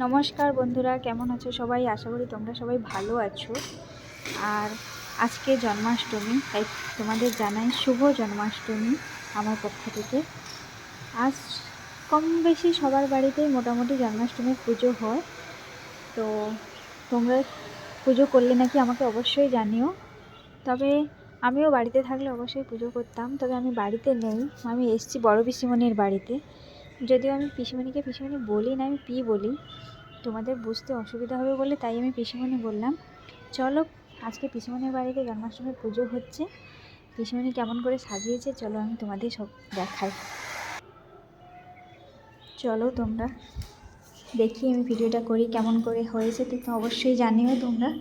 নমস্কার বন্ধুরা, কেমন আছো সবাই? আশা করি তোমরা সবাই ভালো আছো। আর আজকে জন্মাষ্টমী, তাই তোমাদের জানাই শুভ জন্মাষ্টমী আমার পক্ষ থেকে। আজ কম বেশি সবার বাড়িতেই মোটামুটি জন্মাষ্টমীর পুজো হয়। তো তোমরা পুজো করলে নাকি আমাকে অবশ্যই জানিও। তবে আমিও বাড়িতে থাকলে অবশ্যই পুজো করতাম। তবে আমি বাড়িতে নেই। আমি এসেছি বড় পিসিমণির বাড়িতে। যদিও আমি পিসিমণিকে পিসিমণি বলি না, আমি পি বলি। তোমাদের বুঝতে অসুবিধা হবে বলে তাই আমি পিসিমণি বললাম। চলো, আজকে পিসিমণির বাড়িতে জন্মাষ্টমীর পুজো হচ্ছে। পিসিমণি কেমন করে সাজিয়েছে চলো আমি তোমাদের সব দেখাই। চলো তোমরা দেখি আমি ভিডিওটা করি, কেমন করে হয়েছে তো অবশ্যই জানিও তোমরা।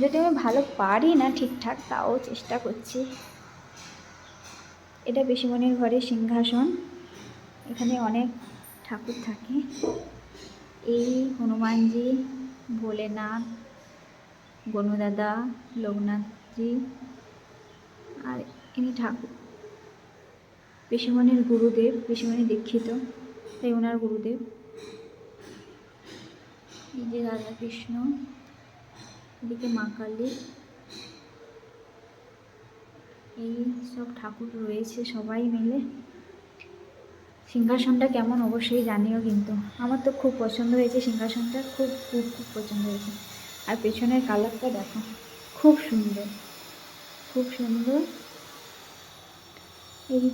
যদি আমি ভালো পারি না ঠিকঠাক, তাও চেষ্টা করছি। এটা পিসিমণির ঘরে সিংহাসন। এখানে অনেক ঠাকুর থাকে। এই হনুমানজি, ভোলেনাথ গনুদাদা লোকনাথজি আর ইনি ঠাকুর। পিসিমণির গুরুদেব পিসিমণি দীক্ষিত, তাই ওনার গুরুদেব। এই যে রাধাকৃষ্ণ, এদিকে মা কালী। এই সব ঠাকুর রয়েছে সবাই মিলে। সিংহাসনটা কেমন অবশ্যই জানিও কিন্তু। আমার তো খুব পছন্দ হয়েছে সিংহাসনটা, খুব খুব খুব পছন্দ হয়েছে। আর পেছনের কালারটা দেখো, খুব সুন্দর খুব সুন্দর। এই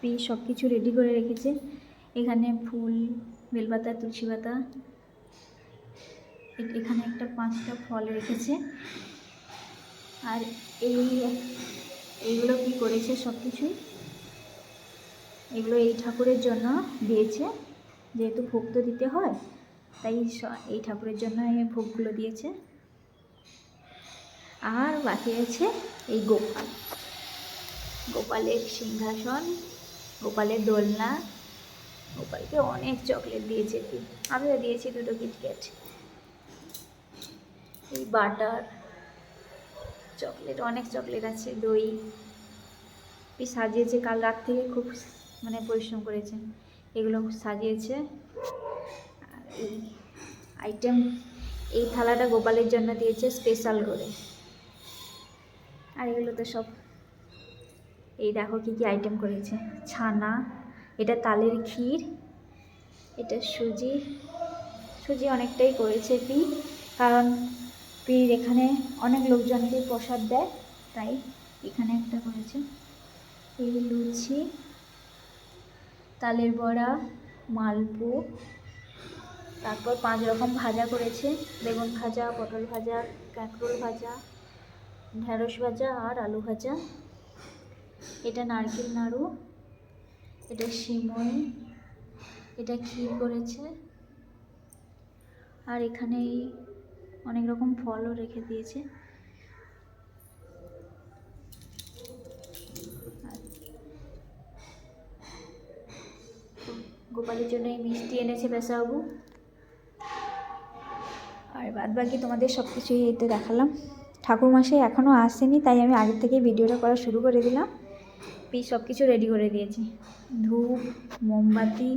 পি সব কিছু রেডি করে রেখেছে। এখানে ফুল, বেলপাতা, তুলসী পাতা। এখানে একটা পাঁচটা ফল রেখেছে। আর এই এইগুলো কি করেছে সব কিছুই এগুলো এই ঠাকুরের জন্য দিয়েছে। যেহেতু ভোগ তো দিতে হয়, তাই এই ঠাকুরের জন্য এই ভোগগুলো দিয়েছে। আর বাকি আছে এই গোপাল। গোপালের সিংহাসন, গোপালের দোলনা, গোপালকে অনেক চকলেট দিয়েছে। আমিও দিয়েছি দুটো কিটক্যাট। এই বাটার, চকলেট, অনেক চকলেট আছে, দই। সাজিয়েছে কাল রাত থেকে খুব মানে পরিশ্রম করেছে। এগুলো সাজিয়েছে। এই আইটেম এই থালাটা গোপালের জন্য দিয়েছে স্পেশাল করে। আর এগুলো তো সব এই দেখো কী কী আইটেম করেছে। ছানা, এটা তালের ক্ষীর, এটা সুজি। সুজি অনেকটাই করেছে পি, কারণ পির এখানে অনেক লোকজনকে প্রসাদ দেয়, তাই এখানে একটা করেছে। এই লুচি। তালের বড়া, মালপো, তারপর পাঁচ রকম ভাজা করেছে। বেগুন ভাজা, পটল ভাজা, কাঁকরোল ভাজা ঢ্যাঁড়স ভাজা আর আলু ভাজা। এটা নারকেল নাড়ু, এটা সিমই এটা ক্ষীর করেছে। আর এখানে এই অনেক রকম ফলও রেখে দিয়েছে। গোপালের জন্য এই মিষ্টি এনেছে পেশাবাবু। আর বাদ বাকি তোমাদের সব কিছুই এই তো দেখালাম। ঠাকুরমশাই এখনও আসেনি, তাই আমি আগের থেকে ভিডিওটা করা শুরু করে দিলাম। পি সব কিছু রেডি করে দিয়েছি। ধূপ, মোমবাতি,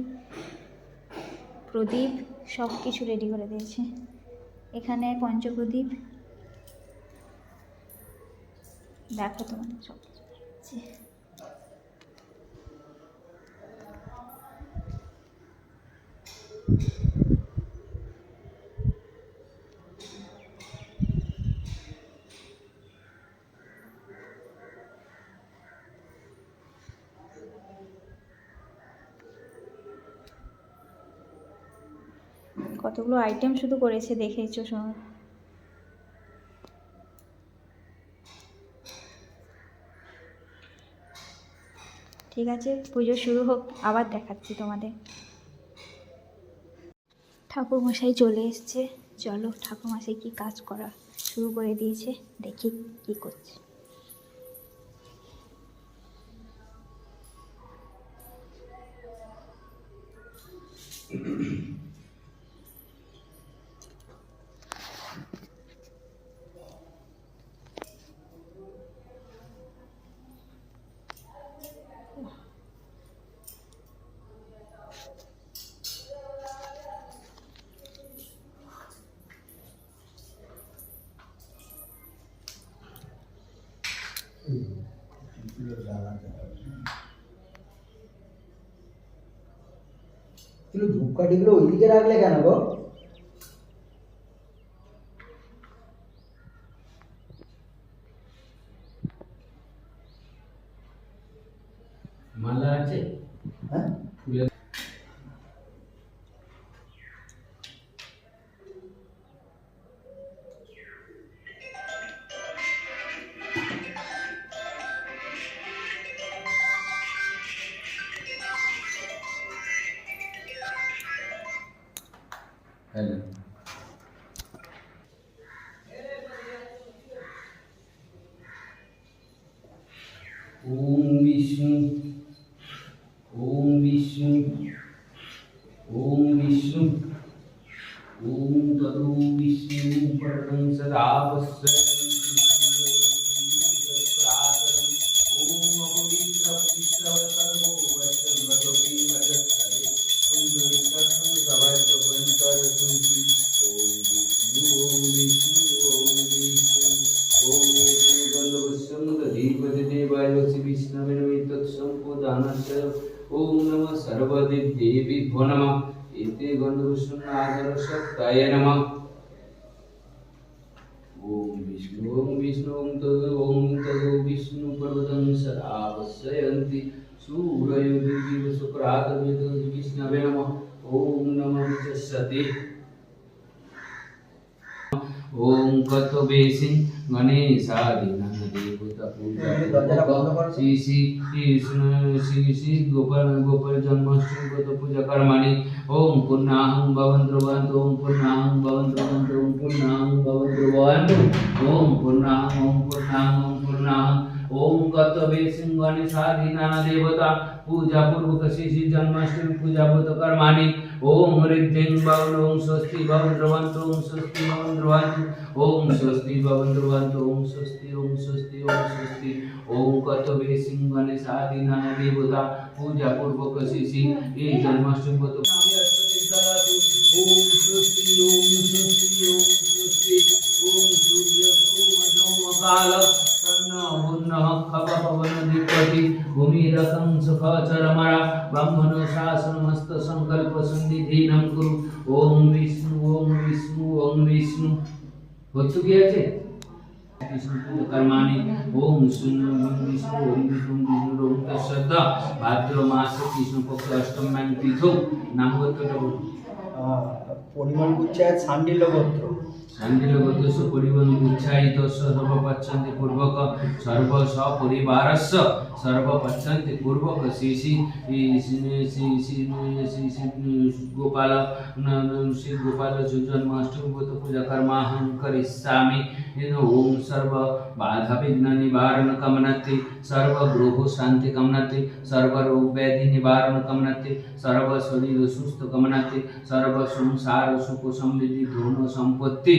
প্রদীপ সব কিছু রেডি করে দিয়েছে। এখানে পঞ্চপ্রদীপ। দেখো তোমাদের সব কিছু কতগুলো আইটেম শুধু করেছে দেখেছ সব? ঠিক আছে পুজো শুরু হোক আবার দেখাচ্ছি তোমাদের। ঠাকুরমশাই চলে এসছে। চলো ঠাকুরমশাই কি কাজ করা শুরু করে দিয়েছে দেখি কি করছে। त्यो धूप काठी इकडे होईल हेलो ओम विष्णु ओम विष्णु ओम विष्णु ओम तदो विष्णु प्रणम सदा कृष्णविन्वितत्सम्पोदानस्य ॐ नमः सर्वदिदेविभ्यो नमः। एते गन्धभूषणादरशक्ताय नमः। ॐ विष्णु ॐ विष्णु, ॐ तद् ॐ तद् विष्णुपर्वतं सदावसयन्ति। सूरयो दिवसुप्रातवेदविष्णवे नमः। ॐ नमः च सति। ওম নমঃ বিচস্যতে ওম কত বেশি গণেশাদিনা দেবতা পূজা দরজাটা বন্ধ করো। শ্রী শ্রী কৃষ্ণ শ্রী শ্রী গোপাল গোপাল জন্মাষ্টমী গত পূজা কর্মাণি ওম পুণ্যাহং ভবন ধ্রুবান্ত ওম পুণ্যাহং ভবন ধ্রুবান্ত ওম পুণ্যাহং ভবন ধ্রুবান্ত ওম পুণ্যাহং ওম পুণ্যাহং ওম পুণ্যাহং ओम कतवे सिंहानि साधिनाना देवता, पूजा पूर्वक शिशि जन्माष्टमी पूजा भूत कर्माणि। ओम हृद्यं भवन ओम स्वस्ति भवन ध्रुवन्तु ओम स्वस्ति भवन ध्रुवन्तु ओम स्वस्ति भवन ध्रुवन्तु ओम स्वस्ति ओम स्वस्ति ओम स्वस्ति। ओम कतवे सिंहानि साधिनाना देवता, पूजा पूर्वक शिशि ये जन्माष्टमी भूत ओम स्वस्ति ओम स्वस्ति ओम स्वस्ति। ओम सूर्य सोम नमः कालः। तन्न पुनः खप पवन दिपति भूमिरथं सुखचरमरा ब्रह्मणो शासनमस्त संकल्प सन्निधिनं कुरु ओम विष्णु ओम विष्णु ओम विष्णु হচ্ছে কি আছে কৃষ্ণ পুজো কর্মাণি ওম শূন্য ওম বিষ্ণু ওম বিষ্ণু বিষ্ণু ওম তৎসদ্দ ভাদ্র মাসে কৃষ্ণ পক্ষ অষ্টম তিথৌ নাম গোত্রটা বলুন আহ, পরিমাণ বুঝছে আর সান্ডিল গোত্র শান্তিলগতস্য পরিবহন উচ্ছায়িতস্য সর্বপচ্ছন্তি পূর্বক সর্ব সপরিবারস্য সর্বপচ্ছন্তি পূর্বক শ্রী শ্রী শ্রী শ্রী শ্রী শ্রী গোপাল শ্রী গোপাল জন্মাষ্টমী গত পূজা কর্মাহং করিষ্যামি ওম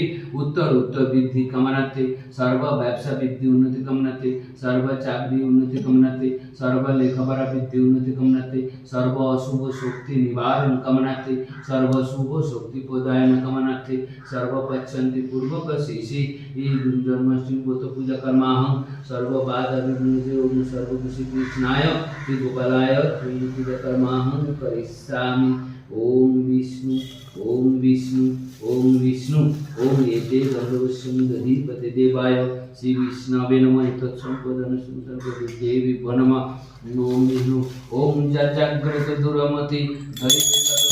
সর্ব বাধা বিঘ্ন নিবারণ কামনাতে সর্ব গ্রহ শান্তি কামনাতে সর্ব রোগ ব্যাধি নিবারণ কামনাতে সর্ব শরীর সুস্থ কামনাতে সর্ব সংসার সুখ সমৃদ্ধি ধন সম্পত্তি উত্তর উত্তর বৃদ্ধি কামনাতে সর্ব ব্যবসা বৃদ্ধি উন্নতি কামনাতে সর্ব চাকরি উন্নতি কামনাতে সর্ব লেখাপড়া বৃদ্ধি উন্নতি কামনাতে সর্ব অশুভ শক্তি নিবারণ কামনাতে সর্ব শুভ শক্তি প্রদায়ন কামনাতে সর্ব পচ্ছন্তি পূর্বক শেষে এই জন্মাষ্টমী ব্রত পূজা কর্মাহং সর্ব বাধা বিঘ্নতে ওম সর্বকুশি কৃষ্ণায় শ্রী গোপালায় শ্রী পূজা কর্মাহং করিষ্যামি ওম বিষ্ণু ওম বিষ্ণু ওম ओम विष्णु ओम विष्णु, ओम एते सर्वसुन्दरीपतिदेवाय श्रीविष्णवे नमः। एतत्सम्पदनुसंसर्गबुद्धे विभो नमः। ॐ विष्णु। ॐ जजाग्रतदुरमति दरिद्र